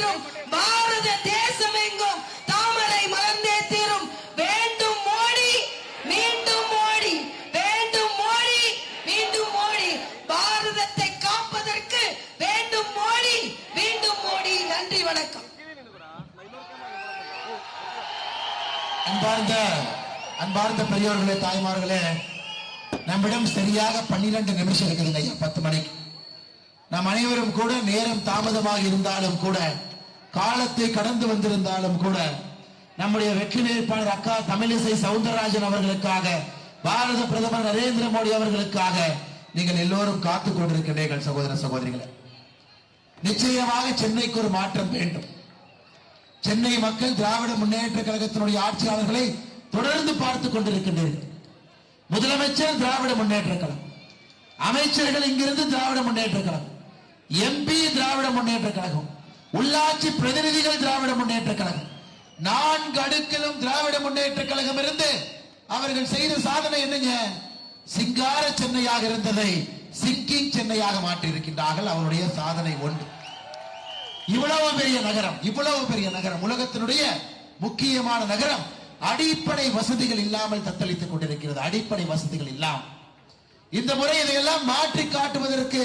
தீரும். பாரத தேசம் எங்கும் தாமரை மலர்ந்தே தீரும். வேண்டும் மோடி மீண்டும் மோடி வேண்டும் மோடி மீண்டும் மோடி. பாரதத்தை காப்பதற்கு வேண்டும் மோடி மீண்டும் மோடி. நன்றி வணக்கம். அன்பார்ந்த அன்பார்ந்த பெரியோர்களே தாய்மார்களே நம்மிடம் சரியாக பன்னிரண்டு நிமிஷம் இருக்குதுங்க ஐயா பத்து மணிக்கு. நாம் அனைவரும் கூட நேரம் தாமதமாக இருந்தாலும் கூட காலத்தை கடந்து வந்திருந்தாலும் கூட நம்முடைய வெற்றி வேட்பாளர் அக்கா தமிழிசை சவுந்தரராஜன் அவர்களுக்காக பாரத பிரதமர் நரேந்திர மோடி அவர்களுக்காக நீங்கள் எல்லோரும் காத்துக் கொண்டிருக்கிறீர்கள் சகோதர சகோதரிகளை. நிச்சயமாக சென்னைக்கு ஒரு மாற்றம் வேண்டும். சென்னை மக்கள் திராவிட முன்னேற்ற கழகத்தினுடைய ஆட்சியாளர்களை தொடர்ந்து பார்த்துக் கொண்டிருக்கின்றீர்கள். முதலமைச்சர் திராவிட முன்னேற்ற கழகம் அமைச்சர்கள் இங்கிருந்து திராவிட முன்னேற்ற கழகம் எம்பி திராவிட முன்னேற்ற கழகம் உள்ளாட்சி பிரதிநிதிகள் திராவிட முன்னேற்ற கழகம். நான்கு அடுக்கிலும் திராவிட முன்னேற்ற கழகம் இருந்து அவர்கள் செய்த சாதனை என்னங்க? சிங்கார சென்னையாக இருந்ததை சிங்கிங் சென்னையாக மாற்றியிருக்கின்றார்கள். அவருடைய சாதனை ஒன்று. இவ்வளவு பெரிய நகரம் இவ்வளவு பெரிய நகரம் உலகத்தினுடைய முக்கியமான நகரம். அடிப்படை வசதிகள் இல்லாமல் தத்தளித்துக் கொண்டிருக்கிறது. அடிப்படை வசதிகள் இல்லாமல். இந்த முறை இதையெல்லாம் மாற்றி காட்டுவதற்கு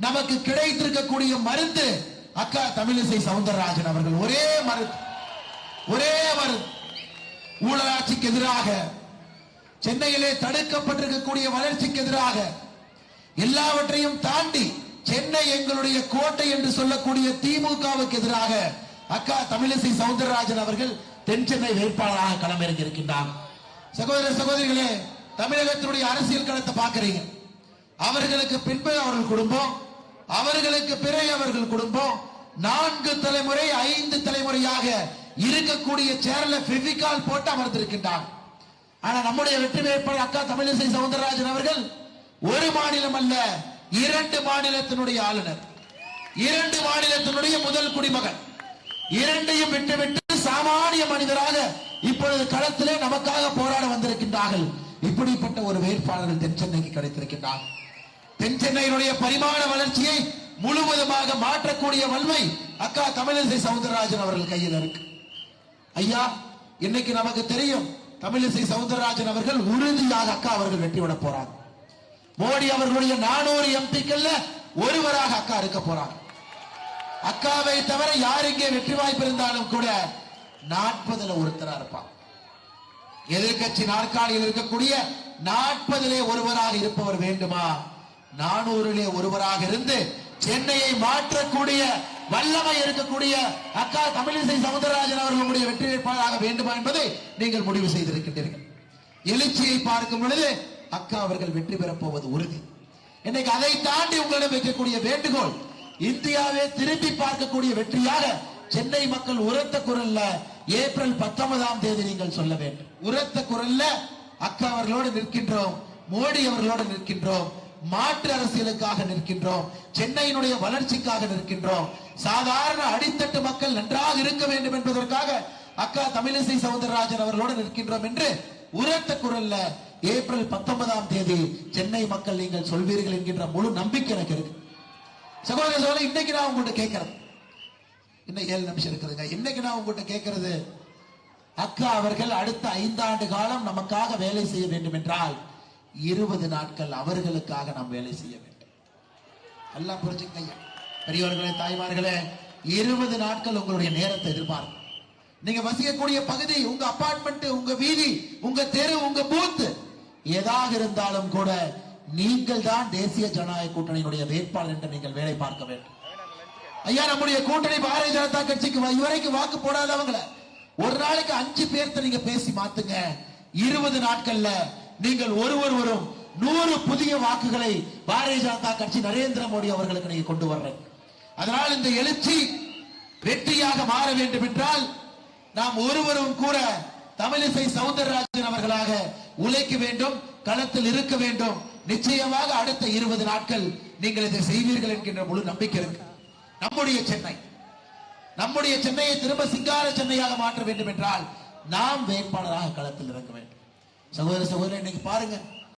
நமக்கு கிடைத்திருக்கக்கூடிய மருந்து அக்கா தமிழிசை சவுந்தரராஜன் அவர்கள் ஒரே மருந்து ஒரே மருந்து ஊழலாட்சிக்கு எதிராக சென்னையிலே தடுக்கப்பட்டிருக்கக்கூடிய வளர்ச்சிக்கு எதிராக எல்லாவற்றையும் தாண்டி சென்னை எங்களுடைய கோட்டை என்று சொல்லக்கூடிய திமுகவுக்கு எதிராக அக்கா தமிழிசை சவுந்தரராஜன் அவர்கள் தென் சென்னை வேட்பாளராக களமிறங்கி இருக்கின்றார் சகோதர சகோதரிகளே தமிழகத்தினுடைய அரசியல் களத்தை பார்க்கிறீங்க. அவர்களுக்கு பின்பு அவர்கள் குடும்பம் அவர்களுக்கு பிறகு அவர்கள் குடும்பம். நான்கு தலைமுறை ஐந்து தலைமுறையாக இருக்கக்கூடிய சேர்ல பெவிகால் போட்டு அமர்ந்திருக்கின்றார். ஆனா நம்முடைய வெற்றி வேட்பாளர் அக்கா தமிழிசை சவுந்தரராஜன் அவர்கள் ஒரு மாநிலம் அல்ல இரண்டு மாநிலத்தினுடைய ஆளுநர். இரண்டு மாநிலத்தினுடைய முதல் குடிமகன். இரண்டையும் விட்டுவிட்டு சாமானிய மனிதராக இப்பொழுது களத்திலே நமக்காக போராட வந்திருக்கின்றார்கள். இப்படிப்பட்ட ஒரு வேட்பாளர்கள் தென் சென்னைக்கு கிடைத்திருக்கின்றார். தென் சென்னையினுடைய பரிமாண வளர்ச்சியை முழுவதுமாக மாற்றக்கூடிய வன்மை அக்கா தமிழிசை சவுந்தரராஜன் அவர்கள் கையில் இருக்கு. ஐயா இன்னைக்கு நமக்கு தெரியும் தமிழிசை சவுந்தரராஜன் அவர்கள் உறுதியாக அக்கா அவர்கள் வெற்றி விட போறாங்க. மோடி அவர்களுடைய நானூறு எம்பிக்கள்ல ஒருவராக அக்கா இருக்க போறாங்க. அக்காவை தவிர யார் இங்கே வெற்றி வாய்ப்பு இருந்தாலும் கூட நாற்பதுல ஒருத்தரா இருப்பான் எதிர்கட்சி நாற்காலியில் இருக்கக்கூடிய நாற்பதிலே ஒருவராக இருப்பவர் வேண்டுமா? நானூறிலே ஒருவராக இருந்து சென்னையை மாற்றக்கூடிய வல்லமை இருக்கக்கூடிய அக்கா தமிழிசை சவுந்தரராஜன் அவர்கள் உங்களுடைய வெற்றி வேட்பாளராக வேண்டுமா என்பதை நீங்கள் முடிவு செய்திருக்கின்றீர்கள். எழுச்சியை பார்க்கும் பொழுது அக்கா அவர்கள் வெற்றி பெறப் போவது உறுதி. இன்னைக்கு அதை தாண்டி உங்களிடம் வைக்கக்கூடிய வேண்டுகோள் இந்தியாவே திரும்பி பார்க்கக்கூடிய வெற்றியாக சென்னை மக்கள் உரத்த குரல்ல ஏப்ரல் பத்தொன்பதாம் தேதி நீங்கள் சொல்ல வேண்டும். உரத்த குரல்ல அக்கா அவர்களோடு நிற்கின்றோம் மோடி அவர்களோடு நிற்கின்றோம் மாற்று அரசியலுக்காக நிற்கின்றோம். சென்னையினுடைய வளர்ச்சிக்காக நிற்கின்றோம். சாதாரண அடித்தட்டு மக்கள் நன்றாக இருக்க வேண்டும் என்பதற்காக அக்கா தமிழிசை சவுந்தரராஜன் அவர்களோடு நிற்கின்றோம் என்று உரத்த குரல்ல ஏப்ரல் பத்தொன்பதாம் தேதி சென்னை மக்கள் நீங்கள் சொல்வீர்கள் என்கின்ற முழு நம்பிக்கை எனக்கு இருக்கு. சகோதர சகோதரி இன்னைக்கு நான் உங்கள்கிட்ட கேட்கறது. இன்னும் ஏழு நிமிஷம் இருக்குதுங்க. இன்னைக்கு நான் உங்கள்கிட்ட கேட்கறது அக்கா அவர்கள் அடுத்த ஐந்தாண்டு காலம் நமக்காக வேலை செய்ய வேண்டும் என்றால் இருபது நாட்கள் அவர்களுக்காக நாம் வேலை செய்ய வேண்டும். எல்லாம் புரிஞ்சுங்க ஐயா. பெரியவர்களே தாய்மார்களே இருபது நாட்கள் உங்களுடைய நேரத்தை எதிர்பார்க்கும் நீங்க வசிக்கக்கூடிய பகுதி உங்க அபார்ட்மெண்ட் உங்க வீதி உங்க தெரு உங்க பூத் எதாக இருந்தாலும் கூட நீங்கள் தான் தேசிய ஜனநாயக கூட்டணியினுடைய வேட்பாளர் என்று நீங்கள் வேலை பார்க்க வேண்டும். ஐயா நம்முடைய கூட்டணி பாரதிய ஜனதா கட்சிக்கு வ- இதுவரைக்கும் வாக்கு போடாதவங்கள ஒரு நாளைக்கு அஞ்சு பேர்த்த நீங்க பேசி மாத்துங்க. இருபது நாட்கள்ல நீங்கள் ஒருவர் வரும் நூறு புதிய வாக்குகளை பாரதிய ஜனதா கட்சி நரேந்திர மோடி அவர்களுக்கு நீங்க கொண்டு வர்றேன். அதனால் இந்த எழுச்சி வெற்றியாக மாற வேண்டும் என்றால் நாம் ஒருவரும் கூட தமிழிசை சவுந்தரராஜன் அவர்களாக உழைக்க வேண்டும் களத்தில் இருக்க வேண்டும். நிச்சயமாக அடுத்த இருபது நாட்கள் நீங்கள் இதை செய்வீர்கள் என்கின்ற முழு நம்பிக்கை இருக்கு. நம்முடைய சென்னை நம்முடைய சென்னையை திரும்ப சிங்கார சென்னையாக மாற்ற வேண்டும் என்றால் நாம் வேட்பாளராக களத்தில் இறங்க வேண்டும். சகோதர சகோதரர் இன்னைக்கு பாருங்க.